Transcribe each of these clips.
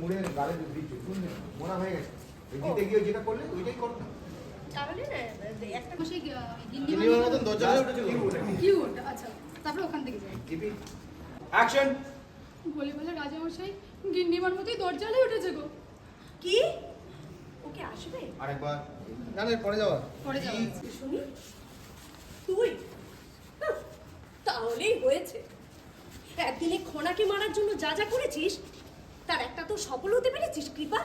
মুড়ে গালে দিচ্ছ শুনলে মোনা হয়ে গেছে। গিয়ে যেটা করলে ওইটাই করো তাহলে একটা বসে গিয়ে গিন্নি মতন দরজায় উঠেছিল কিউট আচ্ছা তারপরে ওখান থেকে যাই। জিপি। অ্যাকশন বলে বলে রাজামশাই গিন্নিমার মতোই দরজালে উঠেছে গো। কি? ওকে আসবে? আরেকবার। না না পরে যাওয়া পরে যাব শুনি। তুই? তাহলেই হয়েছে। একদিনে খোনাকে মারার জন্য যা যা করেছিস তার একটা তো সফল হতে পেরেছিস, কৃপা।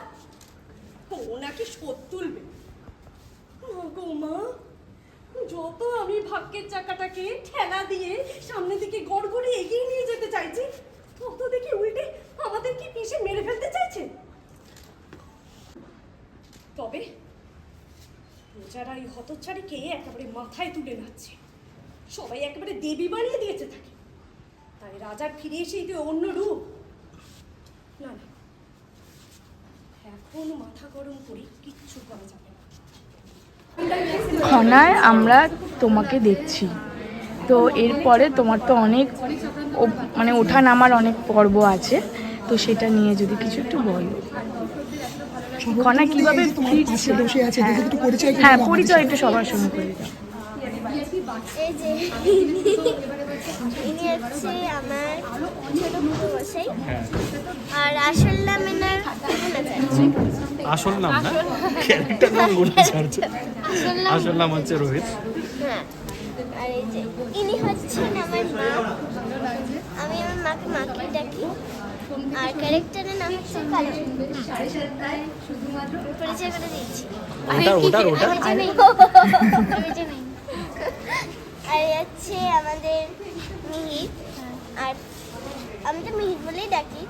ও নাকি শোধ তুলবে। মা, যত আমি ভাগ্যের চাকাটাকে ঠেলা দিয়ে সামনের দিকে গড় গড়ে এগিয়ে নিয়ে যেতে চাইছি, তত দেখি উল্টে আমাদের কি পিষে মেরে ফেলতে চাইছে? তবে প্রজারা এই হতচ্ছাড়িকে একেবারে মাথায় তুলে নাচ্ছে। সবাই একেবারে দেবী বানিয়ে দিয়েছে তাকে। তাই রাজার ফিরে এসে যে অন্য রূপ না না। এখন মাথা গরম করে কিচ্ছু করা যাবে না। খনায় আমরা তোমাকে দেখছি। তো এরপরে তোমার তো অনেক ও- মানে ওঠা নামার অনেক পর্ব আছে। তো সেটা নিয়ে যদি কিছু একটু বলো। খনা কীভাবে হ্যাঁ। একটু পরিচয় হ্যাঁ পরিচয় একটু সবার সঙ্গে করে দাও। এই যে। ইনি হচ্ছে আমার ছোট বসাই আর আসল নাম এনার আসল নাম না? ক্যারেক্টার নাম আসল নাম? হচ্ছে রোহিত। হ্যাঁ। আর এই যে ইনি হচ্ছেন আমার মা। আমি আমার মাকে মাকে ডাকি। আর ক্যারেক্টারের নাম হচ্ছে কালী। পরিচয় করে দিচ্ছি। ওটা ওটা ওটা? আমি জানি। আর হচ্ছে আমাদের মিহির। আর আমি তো মিহির বলেই ডাকি।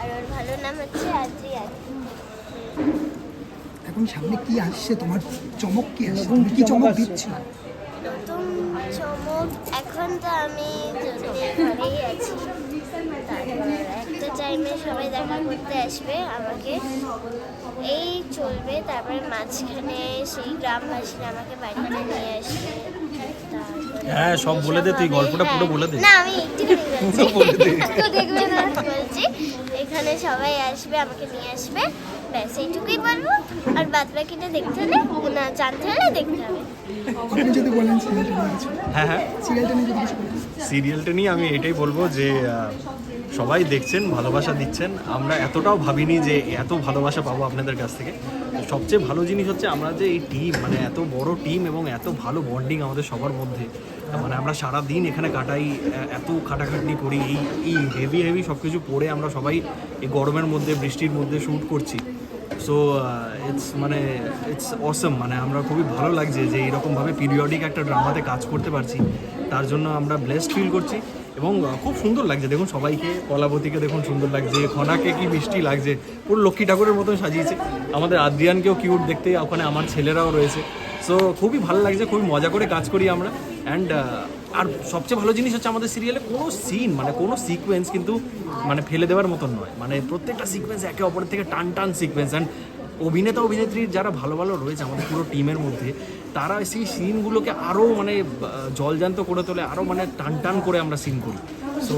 আর ওর ভালো নাম হচ্ছে আদ্রিয়ান এখন সামনে কি আসছে? তোমার চমক কি আসছে? তুমি কি চমক দিচ্ছ? নতুন চমক এখন তো আমি ঘরেই আছি তারপর একটা টাইমে সবাই দেখা করতে আসবে আমাকে। এই চলবে তারপরে মাঝখানে সেই গ্রামবাসীরা আমাকে বাড়িতে নিয়ে আসবে। হ্যাঁ সব বলে দে তুই গল্পটা পুরো বলে দে। না আমি একটু বলছি। তো দেখবে না বলছি এখানে সবাই আসবে আমাকে নিয়ে আসবে। ব্যাস এইটুকুই বলব। আর বাদ বাকিটা দেখতে হলে না জানতে হলে দেখতে হবে। আপনি যদি বলেন সিরিয়ালটা নিয়ে হ্যাঁ হ্যাঁ। সিরিয়ালটা নিয়ে যদি সিরিয়ালটা নিয়ে আমি এটাই বলব যে সবাই দেখছেন ভালোবাসা দিচ্ছেন। আমরা এতটাও ভাবিনি যে এত ভালোবাসা পাবো আপনাদের কাছ থেকে। সবচেয়ে ভালো জিনিস হচ্ছে আমরা যে এই টিম মানে এত বড় টিম এবং এত ভালো বন্ডিং আমাদের সবার মধ্যে মানে আমরা সারা দিন এখানে কাটাই এত খাটাখাটনি করি, এই এই হেভি হেভি সব কিছু পরে আমরা সবাই এই গরমের মধ্যে, বৃষ্টির মধ্যে শ্যুট করছি। সো ইটস মানে ইটস অসম মানে আমরা খুবই ভালো লাগছে যে এরকমভাবে পিরিয়ডিক একটা ড্রামাতে কাজ করতে পারছি। তার জন্য আমরা ব্লেসড ফিল করছি এবং খুব সুন্দর লাগছে। দেখুন সবাইকে, কলাবতীকে দেখুন সুন্দর লাগছে, খনাকে কি মিষ্টি লাগছে, পুরো লক্ষ্মী ঠাকুরের মতন সাজিয়েছে। আমাদের আদ্রিয়ানকেও কিউট দেখতে, ওখানে আমার ছেলেরাও রয়েছে। সো খুবই ভালো লাগছে, খুবই মজা করে কাজ করি আমরা। অ্যান্ড আর সবচেয়ে ভালো জিনিস হচ্ছে আমাদের সিরিয়ালে কোনো সিন মানে কোনো সিকোয়েন্স কিন্তু মানে ফেলে দেওয়ার মতন নয়। মানে প্রত্যেকটা সিকোয়েন্স একে অপরের থেকে টান টান সিকোয়েন্স অ্যান্ড অভিনেতা, অভিনেত্রীর যারা ভালো ভালো রয়েছে আমাদের পুরো টিমের মধ্যে, তারা সেই সিনগুলোকে আরও মানে জলজান্ত করে তোলে আরও মানে টান টান করে আমরা সিন করি। সো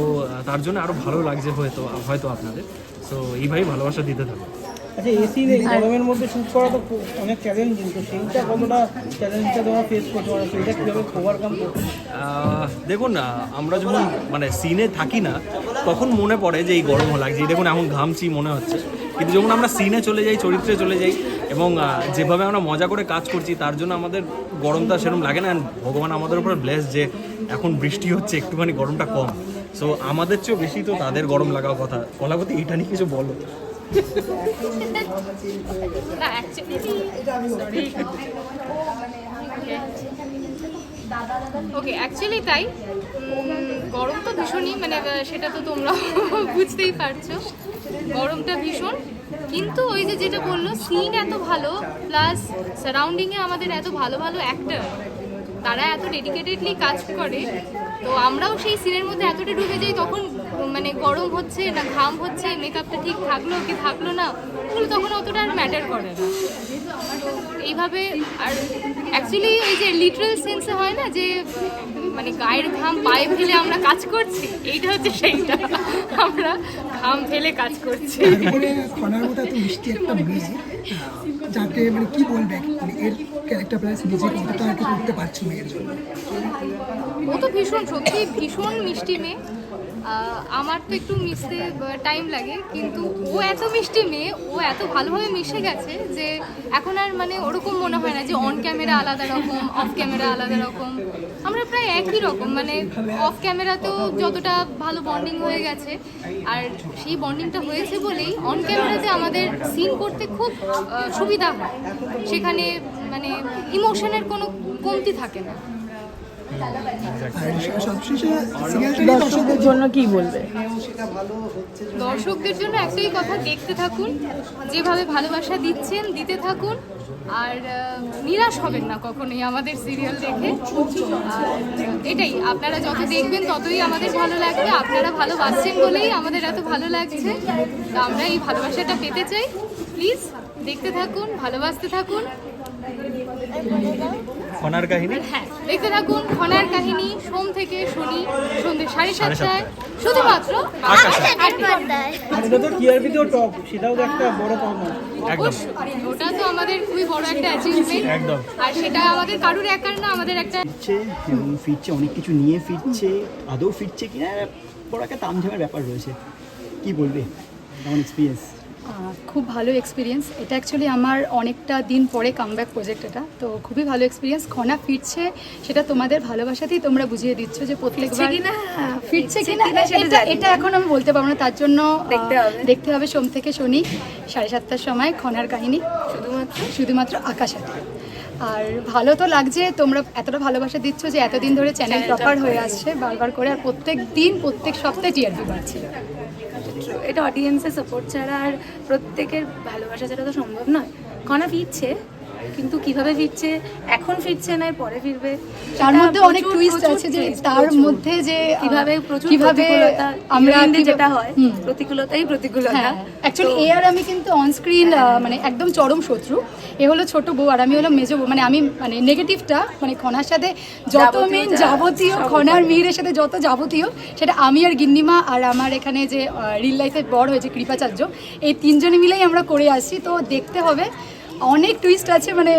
তার জন্য আরও ভালো লাগছে হয়তো হয়তো আপনাদের। সো এইভাবেই ভালোবাসা দিতে থাকো আচ্ছা এসি গরমের মধ্যে শুট করা তো অনেক চ্যালেঞ্জিং তো সেইটা কতটা চ্যালেঞ্জটা তোমরা ফেস করছ? মানে সেইটা কীভাবে ওভারকাম করছ? দেখুন আহ, আমরা যখন মানে সিনে থাকি না তখন মনে পড়ে যে এই গরম লাগছে। দেখুন এখন ঘামছি মনে হচ্ছে। কিন্তু যখন আমরা সিনে চলে যাই চরিত্রে চলে যাই এবং যেভাবে আমরা মজা করে কাজ করছি তার জন্য আমাদের গরমটা সেরকম লাগে না। ভগবান আমাদের উপর ব্লেস যে এখন বৃষ্টি হচ্ছে একটুখানি গরমটা কম। সো আমাদের চেয়েও বেশি তো তাদের গরম লাগার কথা। কলাপতি এটা নিয়ে কিছু বলো। ওকে অ্যাকচুয়ালি তাই। গরম তো ভীষণই মানে সেটা তো তোমরা বুঝতেই পারছ। গরমটা ভীষণ। কিন্তু ওই যে যেটা বলল সিন এত ভালো প্লাস সারাউন্ডিংয়ে আমাদের এত ভালো ভালো অ্যাক্টার তারা এত ডেডিকেটেডলি কাজ করে, তো আমরাও সেই সিনের মধ্যে এতটা ঢুকে যাই, তখন মানে গরম হচ্ছে না ঘাম হচ্ছে মেকআপটা ঠিক থাকল কি থাকল না ওগুলো তখন অতটা আর ম্যাটার করে না। এইভাবে আর অ্যাকচুয়ালি ওই যে লিটারাল সেন্সে হয় না যে মানে গায়ের ঘাম পায়ে ফেলে আমরা কাজ করছি এইটা হচ্ছে সেইটা। আমরা ঘাম ফেলে কাজ করছি। মিষ্টি একটা যাকে মানে কি বলবে মানে এর ক্যারেক্টার প্লাস নিজে কতটা করতে পারছ মেয়ের জন্য? ও তো ভীষণ সত্যি ভীষণ মিষ্টি মেয়ে। আমার তো একটু মিশতে টাইম লাগে, কিন্তু ও এত মিষ্টি মেয়ে, ও এত ভালোভাবে মিশে গেছে যে এখন আর মানে ওরকম মনে হয় না যে অন ক্যামেরা আলাদা রকম অফ ক্যামেরা আলাদা রকম। আমরা প্রায় একই রকম মানে অফ ক্যামেরাতেও যতটা ভালো বন্ডিং হয়ে গেছে, আর সেই বন্ডিংটা হয়েছে বলেই অন ক্যামেরাতে আমাদের সিন করতে খুব সুবিধা হয়। সেখানে মানে ইমোশনের কোনো কমতি থাকে না। দর্শকদের জন্য কি বলবে? দর্শকদের জন্য একটাই কথা, দেখতে থাকুন, যেভাবে ভালোবাসা দিচ্ছেন, দিতে থাকুন, আর নিরাশ হবেন না কখনোই আমাদের সিরিয়াল দেখে। এটাই, আপনারা যত দেখবেন ততই আমাদের ভালো লাগবে, আপনারা ভালোবাসছেন বলেই আমাদের এত ভালো লাগছে। তো আমরা এই ভালোবাসাটা পেতে চাই। প্লিজ দেখতে থাকুন, ভালোবাসতে থাকুন। খনার কাহিনী? হ্যাঁ দেখতে থাকুন খনার কাহিনী সোম থেকে শনি সন্ধ্যে সাড়ে সাতটায়। শুধুমাত্র টপ সেটাও তো একটা বড় পাওনা। একদম। অবশ্যই। ওটা তো আমাদের খুবই বড় একটা অ্যাচিভমেন্ট একদম। আর সেটা আমাদের কারুর একার না আমাদের একটা ফিরছে এবং ফিরছে অনেক কিছু নিয়ে ফিরছে আদৌ ফিরছে কিনা বড় একটা তামঝামের ব্যাপার রয়েছে। কি বলবে? কেমন এক্সপিরিয়েন্স খুব ভালো এক্সপিরিয়েন্স এটা অ্যাকচুয়ালি আমার অনেকটা দিন পরে কামব্যাক প্রজেক্ট এটা। তো খুবই ভালো এক্সপিরিয়েন্স খনা ফিরছে সেটা তোমাদের ভালোবাসাতেই তোমরা বুঝিয়ে দিচ্ছ যে প্রত্যেকবার ফিরছে কিনা? এটা এটা এখন আমি বলতে পারব না। তার জন্য দেখতে হবে। দেখতে হবে সোম থেকে শনি সাড়ে সাতটার সময় খনার কাহিনী। শুধুমাত্র? শুধুমাত্র আকাশাতে আর ভালো তো লাগছে তোমরা এতটা ভালোবাসা দিচ্ছ যে এতদিন ধরে চ্যানেল টপার হয়ে আসছে। বারবার করে আর প্রত্যেক দিন প্রত্যেক সপ্তাহে টিআরপি বাড়ছে এটা অডিয়েন্সের সাপোর্ট ছাড়া আর প্রত্যেকের ভালোবাসা ছাড়া তো সম্ভব নয়। কনা ফিরছে কিন্তু কীভাবে ফিরছে? এখন ফিরছে না পরে ফিরবে। তার মধ্যে অনেক টুইস্ট আছে যে তার মধ্যে যে কীভাবে প্রচুর কীভাবে আমরা যেটা হয় প্রতিকূলতাই প্রতিকূলতা। হ্যাঁ অ্যাকচুয়ালি এ আর আমি কিন্তু অন স্ক্রিন মানে একদম চরম শত্রু। এ হলো ছোট বউ আর আমি হলো মেজো বউ। মানে আমি মানে নেগেটিভটা মানে খনার সাথে যত মেন যাবতীয় খনার মিহিরের সাথে যত যাবতীয় সেটা আমি আর গিন্নিমা আর আমার এখানে যে রিল লাইফে বড় হয়েছে কৃপাচার্য এই তিনজনে মিলেই আমরা করে আসি তো দেখতে হবে অনেক টুইস্ট আছে মানে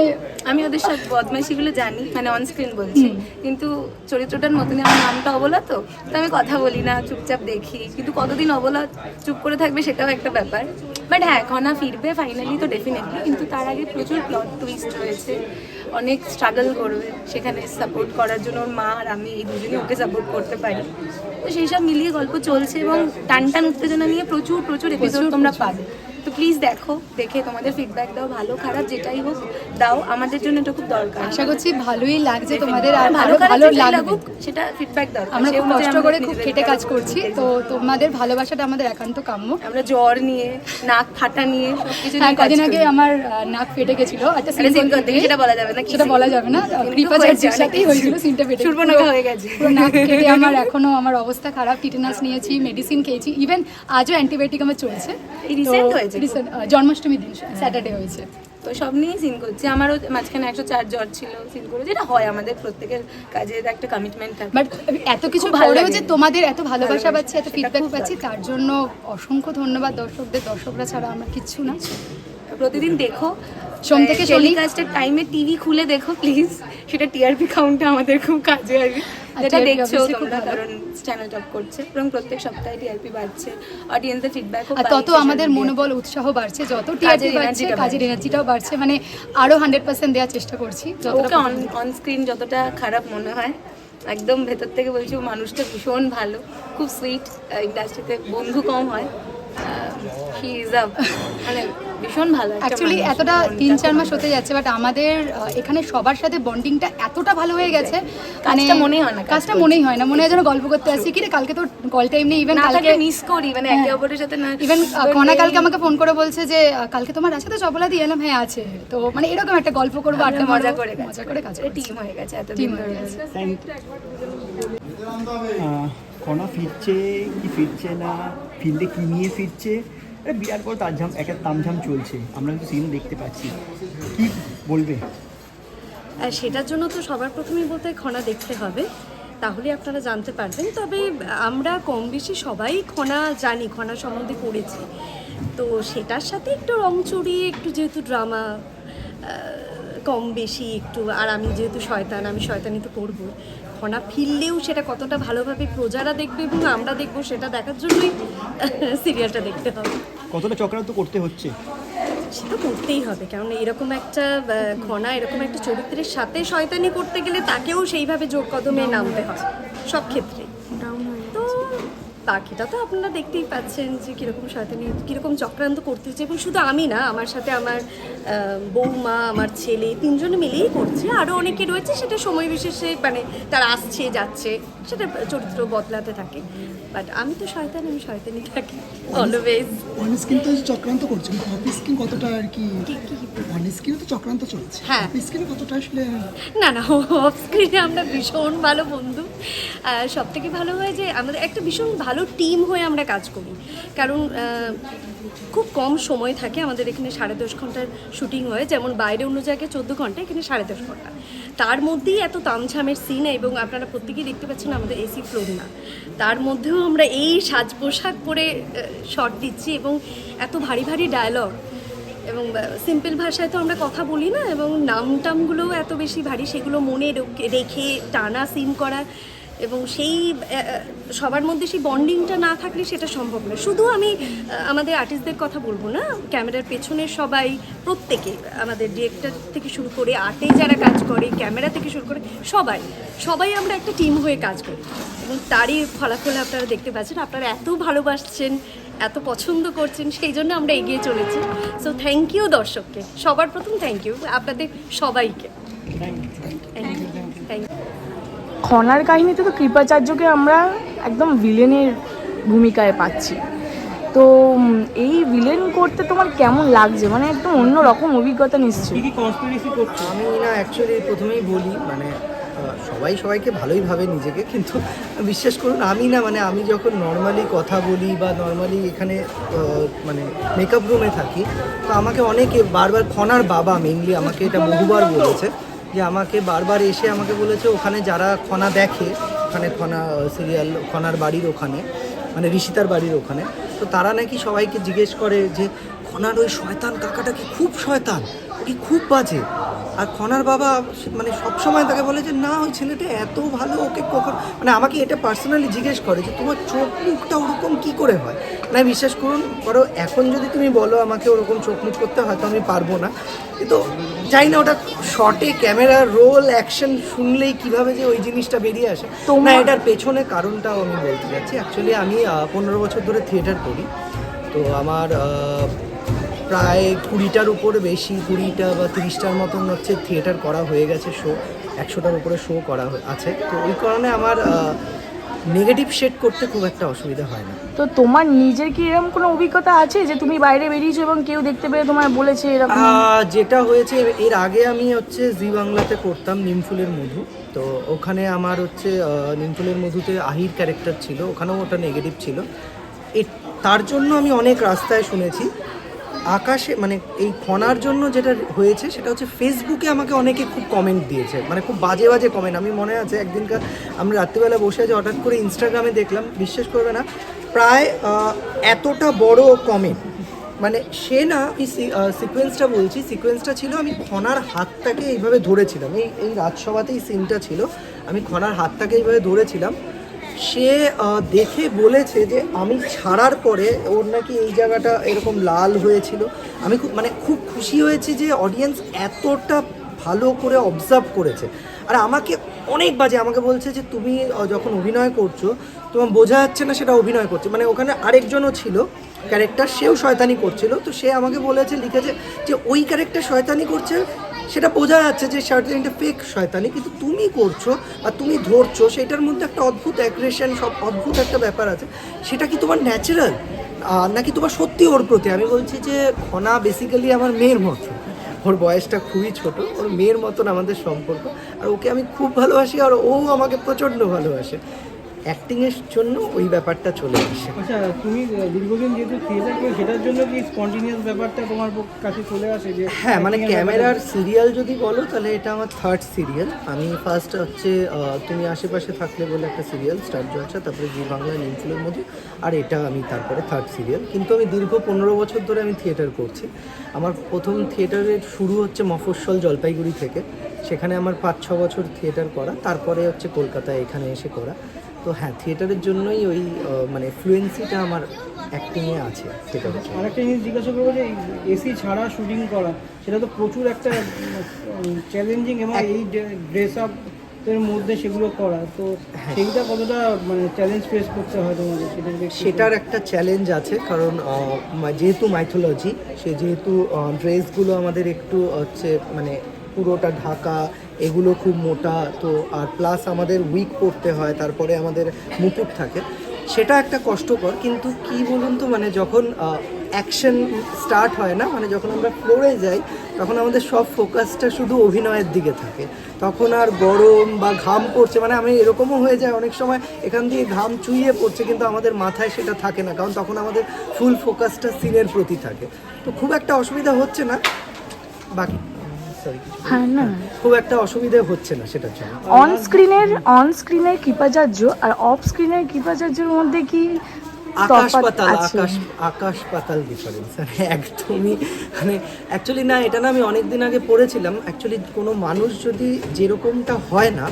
আমি ওদের সব বদমাইশিগুলো জানি মানে অন স্ক্রিন বলছি। কিন্তু চরিত্রটার মতনই আমার নামটা অবলা তো তো আমি কথা বলি না চুপচাপ দেখি। কিন্তু কতদিন অবলা চুপ করে থাকবে সেটাও একটা ব্যাপার। বাট হ্যাঁ খনা ফিরবে ফাইনালি তো ডেফিনেটলি কিন্তু তার আগে প্রচুর প্লট টুইস্ট রয়েছে। অনেক স্ট্রাগল করবে সেখানে সাপোর্ট করার জন্য ওর মা আর আমি এই দুজনেই ওকে সাপোর্ট করতে পারি। তো সেই সব মিলিয়ে গল্প চলছে এবং টান টান উত্তেজনা নিয়ে প্রচুর প্রচুর এপিসোড তোমরা পাবে। তো প্লিজ দেখো দেখে তোমাদের ফিডব্যাক দাও ভালো খারাপ যেটাই হোক দাও। আমাদের জন্য এটা খুব দরকার। আশা করছি ভালোই লাগছে তোমাদের আর ভালো ভালো লাগুক, সেটা ফিডব্যাক দাও। আমরা খুব কষ্ট করে খুব খেটে কাজ করছি। তো তোমাদের ভালোবাসাটা আমাদের একান্ত কাম্য। আমরা জ্বর নিয়ে নাক ফাটা নিয়ে সবকিছু হ্যাঁ নিয়ে কদিন আগে আমার নাক ফেটে গেছিল। করতে সেটা বলা যাবে না, সেটা বলা যাবে না। কিন্তু কৃপাচার্যের সাথেই হয়েছিল সিনটা ফেটে পুরো- হয়ে গেছে। নাক কেটে আমার এখনও আমার অবস্থা খারাপ। টিটেনাস নিয়েছি মেডিসিন খেয়েছি। ইভেন আজও অ্যান্টিবায়োটিক আমার চলছে। হয়েছে? রিসেন্ট জন্মাষ্টমী দিন স্যাটারডে হয়েছে। তো সব নিয়েই সিন করছি। আমারও মাঝখানে একশো চার জ্বর ছিল সিন করে যেটা হয় আমাদের প্রত্যেকের কাজে একটা কমিটমেন্ট থাকে। বাট এত কিছু ভালো যে তোমাদের এত ভালোবাসা পাচ্ছি এত ফিডব্যাক পাচ্ছি তার জন্য অসংখ্য ধন্যবাদ দর্শকদের। দর্শকরা ছাড়া আমরা কিচ্ছু না। প্রতিদিন দেখো। সোম থেকে শনি। টাইমে টিভি খুলে দেখো প্লিজ সেটা টিআরপি কাউন্টে আমাদের খুব কাজে আসবে। যেটা TRP দেখছ তোমরা কারণ চ্যানেল টপ করছে। এবং প্রত্যেক সপ্তাহে টিআরপি বাড়ছে অডিয়েন্সের ফিডব্যাক আর তত আমাদের মনোবল উৎসাহ বাড়ছে যত টিআরপি বাড়ছে কাজের এনার্জিটাও বাড়ছে মানে আরও হান্ড্রেড পার্সেন্ট দেওয়ার চেষ্টা করছি যতটা অন অন স্ক্রিন যতটা খারাপ মনে হয় একদম ভেতর থেকে বলছি মানুষটা ভীষণ ভালো খুব সুইট ইন্ডাস্ট্রিতে বন্ধু কম হয়। হি ইজ আ মানে ভীষণ ভালো অ্যাকচুয়ালি এতটা তিন চার মাস হতে যাচ্ছে বাট আমাদের এখানে সবার সাথে বন্ডিংটা এতটা ভালো হয়ে গেছে। মানে মনেই হয় না কাজটা মনেই হয় না। মনে হয় যেন গল্প করতে আসছি। কি রে কালকে তো কল টাইম নেই ইভেন কালকে মিস করি মানে একে হ্যাঁ। অপরের সাথে না ইভেন কনা কালকে আমাকে ফোন করে বলছে যে কালকে তোমার আছে তো চপলা? দিয়ে এলাম হ্যাঁ আছে। তো মানে এরকম একটা গল্প করব আমরা আড্ডা মজা করে মজা করে কাজ। টিম হয়ে গেছে এতদিন টিম হয়ে গেছে। কণা ফিরছে কি ফিরছে না? ফিরলে কি নিয়ে ফিরছে? এটা বিরাট বড় তামঝাম একটা তামঝাম চলছে। আমরা কিন্তু সিন দেখতে পাচ্ছি। কি বলবে? আর সেটার জন্য তো সবার প্রথমেই বলতে খনা দেখতে হবে। তাহলে আপনারা জানতে পারবেন। তবে আমরা কম বেশি সবাই খনা জানি, খনা সম্বন্ধে পড়েছি। তো সেটার সাথে একটু রং চড়িয়ে, একটু যেহেতু ড্রামা কম বেশি একটু, আর আমি যেহেতু শয়তান, আমি শয়তানি তো করব। খনা ফিরলেও সেটা কতটা ভালোভাবে প্রজারা দেখবে এবং আমরা দেখব, সেটা দেখার জন্যই সিরিয়ালটা দেখতে হবে। কতটা চক্রান্ত করতে হচ্ছে? সেটা করতেই হবে, কারণ এরকম একটা ঘনা, এরকম একটা চরিত্রের সাথে শয়তানি করতে গেলে তাকেও সেইভাবে জোর কদমে নামতে হয় সব ক্ষেত্রে। বাকিটা তো আপনারা দেখতেই পাচ্ছেন যে কীরকম শয়তানি কীরকম চক্রান্ত করতে হচ্ছে। এবং শুধু আমি না আমার সাথে আমার বৌমা আমার ছেলে তিনজনে মিলেই করছে। আরও অনেকে রয়েছে সেটা সময় বিশেষে মানে তারা আসছে যাচ্ছে সেটা চরিত্র বদলাতে থাকে। বাট আমি তো শয়তান আমি শয়তানি থাকি। অলওয়েজ অন স্ক্রিন তো চক্রান্ত করছে কিন্তু অফ স্ক্রিন কতটা আর কি অন স্ক্রিনে তো চক্রান্ত চলছে। হ্যাঁ। অফ স্ক্রিনে কতটা আসলে না না অফ স্ক্রিনে আমরা ভীষণ ভালো বন্ধু। সব থেকে ভালো হয় যে আমাদের একটা ভীষণ ভালো টিম হয়ে আমরা কাজ করি। কারণ খুব কম সময় থাকে আমাদের এখানে সাড়ে দশ ঘণ্টার শুটিং হয়। যেমন বাইরে অন্য জায়গায় চোদ্দ ঘণ্টা, এখানে সাড়ে দশ ঘণ্টা। তার মধ্যেই এত তামঝামের সিন এবং আপনারা প্রত্যেকেই দেখতে পাচ্ছেন আমাদের এসি ফ্লোর না। তার মধ্যেও আমরা এই সাজ পোশাক পরে শট দিচ্ছি এবং এত ভারী ভারী ডায়লগ এবং সিম্পল ভাষায় তো আমরা কথা বলি না এবং নাম টামগুলোও এত বেশি ভারী, সেগুলো মনে রেখে টানা সিন করা এবং সেই সবার মধ্যে সেই বন্ডিংটা না থাকলে সেটা সম্ভব নয়। শুধু আমি আমাদের আর্টিস্টদের কথা বলব না ক্যামেরার পেছনের সবাই প্রত্যেকে আমাদের ডিরেক্টর থেকে শুরু করে আর্টে যারা কাজ করে ক্যামেরা থেকে শুরু করে সবাই সবাই আমরা একটা টিম হয়ে কাজ করি। এবং তারই ফলাফল আপনারা দেখতে পাচ্ছেন আপনারা এত ভালোবাসছেন এত পছন্দ করছেন সেই জন্য আমরা এগিয়ে চলেছি। সো থ্যাংক ইউ দর্শককে। সবার প্রথম থ্যাংক ইউ আপনাদের সবাইকে। থ্যাংক ইউ খনার কাহিনীতে তো কৃপাচার্যকে আমরা একদম ভিলেনের ভূমিকায় পাচ্ছি। তো এই ভিলেন করতে তোমার কেমন লাগছে? মানে একদম অন্য রকম অভিজ্ঞতা নিশ্চয়ই। কি কনস্পিরেসি করছ? আমি না অ্যাকচুয়ালি প্রথমেই বলি মানে সবাই সবাইকে ভালোই ভাবে নিজেকে কিন্তু বিশ্বাস করুন আমি না মানে আমি যখন নর্মালি কথা বলি বা নর্মালি এখানে মানে মেকআপ রুমে থাকি তো আমাকে অনেকে বারবার খনার বাবা মেনলি আমাকে এটা বহুবার বলেছে। যে আমাকে বারবার এসে আমাকে বলেছে, ওখানে যারা খনা দেখে, ওখানে খনা সিরিয়াল খনার বাড়ির ওখানে মানে ঋষিতার বাড়ির ওখানে, তো তারা নাকি সবাইকে জিজ্ঞেস করে যে, খনার ওই শয়তান কাকাটা কি খুব শয়তান? কি খুব বাজে? আর খনার বাবা মানে সব সময় তাকে বলে যে, না, ওই ছেলেটা এত ভালো, ওকে কখন মানে আমাকে এটা পার্সোনালি জিজ্ঞেস করে যে, তোমার চোখ মুখটা ওরকম কী করে হয়? না বিশ্বাস করুন, করো, এখন যদি তুমি বলো আমাকে ওরকম চোখ মুখ করতে হয়তো আমি পারব না। কিন্তু জানি না ওটা শর্টে ক্যামেরা রোল অ্যাকশন শুনলেই কীভাবে যে ওই জিনিসটা বেরিয়ে আসে। তো না এটার পেছনে কারণটাও আমি বলতে যাচ্ছি অ্যাকচুয়ালি আমি পনেরো বছর ধরে থিয়েটার করি। তো আমার প্রায় কুড়িটার উপরে বেশি কুড়িটা বা তিরিশটার মতন হচ্ছে থিয়েটার করা হয়ে গেছে শো একশোটার উপরে শো করা আছে। তো ওই কারণে আমার নেগেটিভ শেড করতে খুব একটা অসুবিধা হয় না। তো তোমার নিজের কি এরকম কোনো অভিজ্ঞতা আছে যে তুমি বাইরে বেরিয়েছো এবং কেউ দেখতে পেয়ে তোমায় বলেছে এরকম? যেটা হয়েছে এর আগে আমি হচ্ছে জি বাংলাতে করতাম নিমফুলের মধু। তো ওখানে আমার হচ্ছে নিমফুলের মধুতে আহির ক্যারেক্টার ছিল। ওখানেও ওটা নেগেটিভ ছিল। তার জন্য আমি অনেক রাস্তায় শুনেছি। আকাশে মানে এই খনার জন্য যেটা হয়েছে, সেটা হচ্ছে ফেসবুকে আমাকে অনেকে খুব কমেন্ট দিয়েছে। মানে খুব বাজে বাজে কমেন্ট আমি মনে আছে একদিনকার আমরা রাত্রিবেলা বসে আছি, হঠাৎ করে ইনস্টাগ্রামে দেখলাম, বিশ্বাস করবে না, প্রায় এতটা বড় কমেন্ট মানে সে না, আমি সিকোয়েন্সটা বলছি সিকোয়েন্সটা ছিল আমি খনার হাতটাকে এইভাবে ধরেছিলাম। এই এই রাজসভাতেই সিনটা ছিল। আমি খনার হাতটাকে এইভাবে ধরেছিলাম। সে দেখে বলেছে যে আমি ছাড়ার পরে ওর নাকি এই জায়গাটা এরকম লাল হয়েছিল। আমি খুব মানে খুব খুশি হয়েছি যে অডিয়েন্স এতটা ভালো করে অবজার্ভ করেছে। আর আমাকে অনেক বাজে, আমাকে বলছে যে তুমি যখন অভিনয় করছ, তোমার বোঝা যাচ্ছে না সেটা অভিনয় করছে। মানে ওখানে আরেকজনও ছিল ক্যারেক্টার সেও শয়তানি করছিল। তো সে আমাকে বলেছে, লিখেছে যে ওই ক্যারেক্টার শয়তানি করছে সেটা বোঝা যাচ্ছে যে শয়তানিটা ফেক শয়তানি, কিন্তু তুমি করছ আর তুমি ধরছো, সেটার মধ্যে একটা অদ্ভুত অ্যাগ্রেশন সব অদ্ভুত একটা ব্যাপার আছে। সেটা কি তোমার ন্যাচারাল নাকি তোমার সত্যি ওর প্রতি? আমি বলছি যে খনা বেসিক্যালি আমার মেয়ের মতো। ওর বয়সটা খুবই ছোট, ওর মেয়ের মতন আমাদের সম্পর্ক। আর ওকে আমি খুব ভালোবাসি, আর ও আমাকে প্রচণ্ড ভালোবাসে। অ্যাক্টিংয়ের জন্য ওই ব্যাপারটা চলে আসে। আচ্ছা তুমি দীর্ঘদিন যেহেতু থিয়েটার করে সেটার জন্য কি স্পন্টিনিয়াস ব্যাপারটা তোমার কাছে চলে আসে যে হ্যাঁ মানে ক্যামেরার সিরিয়াল যদি বলো তাহলে এটা আমার থার্ড সিরিয়াল আমি ফার্স্ট হচ্ছে তুমি আশেপাশে থাকলে বলে একটা সিরিয়াল স্টার জলসা তারপরে জি বাংলা নিমফুলের মধ্যে আর এটা আমি তারপরে থার্ড সিরিয়াল কিন্তু আমি দীর্ঘ পনেরো বছর ধরে আমি থিয়েটার করছি। আমার প্রথম থিয়েটারের শুরু হচ্ছে মফস্বল জলপাইগুড়ি থেকে। সেখানে আমার পাঁচ ছ বছর থিয়েটার করা তারপরে হচ্ছে কলকাতায় এখানে এসে করা। তো হ্যাঁ থিয়েটারের জন্যই ওই মানে ফ্লুয়েন্সিটা আমার অ্যাক্টিংয়ে আছে থিয়েটারের জন্য। আরেকটা জিনিস জিজ্ঞাসা করব যে এসি ছাড়া শুটিং করা সেটা তো প্রচুর একটা চ্যালেঞ্জিং এবং এই ড্রেস আপ এর মধ্যে সেগুলো করা তো হ্যাঁ। সেইটা কতটা মানে চ্যালেঞ্জ ফেস করতে হয় তোমাদের? সেটা সেটার একটা চ্যালেঞ্জ আছে কারণ যেহেতু মাইথোলজি সে যেহেতু ড্রেসগুলো আমাদের একটু হচ্ছে মানে পুরোটা ঢাকা এগুলো খুব মোটা, তো আর প্লাস আমাদের উইক পড়তে হয়, তারপরে আমাদের মুকুট থাকে। সেটা একটা কষ্টকর, কিন্তু কি বলুন তো মানে যখন অ্যাকশন স্টার্ট হয় না মানে যখন আমরা ফ্লোরে যাই, তখন আমাদের সব ফোকাসটা শুধু অভিনয়ের দিকে থাকে। তখন আর গরম বা ঘাম পড়ছে মানে আমি এরকমও হয়ে যায় অনেক সময়, এখান দিয়ে ঘাম চুইয়ে পড়ছে, কিন্তু আমাদের মাথায় সেটা থাকে না, কারণ তখন আমাদের ফুল ফোকাসটা সিনের প্রতি থাকে। তো খুব একটা অসুবিধা হচ্ছে না, বাকি হ্যাঁ না খুব একটা অসুবিধা হচ্ছে না সেটার জন্য। অন স্ক্রিনের অন স্ক্রিনের কৃপাচার্য আর অফ স্ক্রিনের কৃপাচার্যের মধ্যে কি আকাশ পাতাল? আকাশ আকাশ পাতাল ডিফারেন্স একদমই মানে অ্যাকচুয়ালি না এটা না আমি অনেক দিন আগে পড়েছিলাম। অ্যাকচুয়ালি কোনো মানুষ যদি যেরকমটা হয় না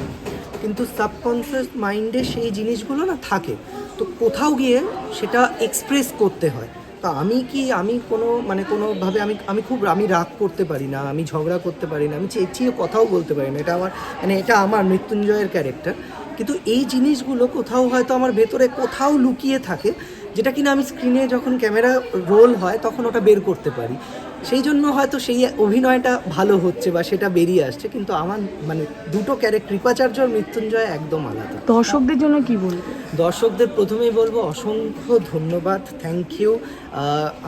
কিন্তু সাবকনসিয়াস মাইন্ডে সেই জিনিসগুলো না থাকে তো কোথাও গিয়ে সেটা এক্সপ্রেস করতে হয়। তা আমি কি আমি কোনো মানে কোনোভাবে আমি আমি খুব, আমি রাগ করতে পারি না, আমি ঝগড়া করতে পারি না, আমি চেঁচিয়ে কথাও বলতে পারি না। এটা আমার মানে এটা আমার মৃত্যুঞ্জয়ের ক্যারেক্টার। কিন্তু এই জিনিসগুলো কোথাও হয়তো আমার ভেতরে কোথাও লুকিয়ে থাকে, যেটা কিনা আমি স্ক্রিনে যখন ক্যামেরা রোল হয়, তখন ওটা বের করতে পারি। সেই জন্য হয়তো সেই অভিনয়টা ভালো হচ্ছে বা সেটা বেরিয়ে আসছে কিন্তু আমার মানে দুটো ক্যারেক্টার কৃপাচার্য আর মৃত্যুঞ্জয় একদম আলাদা। দর্শকদের জন্য কি বলবে? দর্শকদের প্রথমেই বলব অসংখ্য ধন্যবাদ থ্যাংক ইউ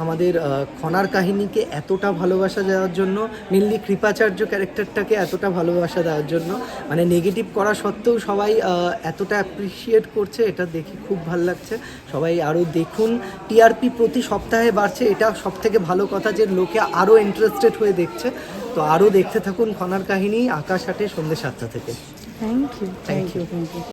আমাদের খনার কাহিনীকে এতটা ভালোবাসা দেওয়ার জন্য মেনলি কৃপাচার্য ক্যারেক্টারটাকে এতটা ভালোবাসা দেওয়ার জন্য মানে নেগেটিভ করা সত্ত্বেও সবাই এতটা অ্যাপ্রিসিয়েট করছে এটা দেখে খুব ভালো লাগছে। সবাই আরও দেখুন টিআরপি প্রতি সপ্তাহে বাড়ছে এটা সব থেকে ভালো কথা যে লোকে আরও ইন্টারেস্টেড হয়ে দেখছে। তো আরও দেখতে থাকুন খনার কাহিনী আকাশ হাটে সন্ধ্যে সাতটা থেকে। Thank you thank you thank you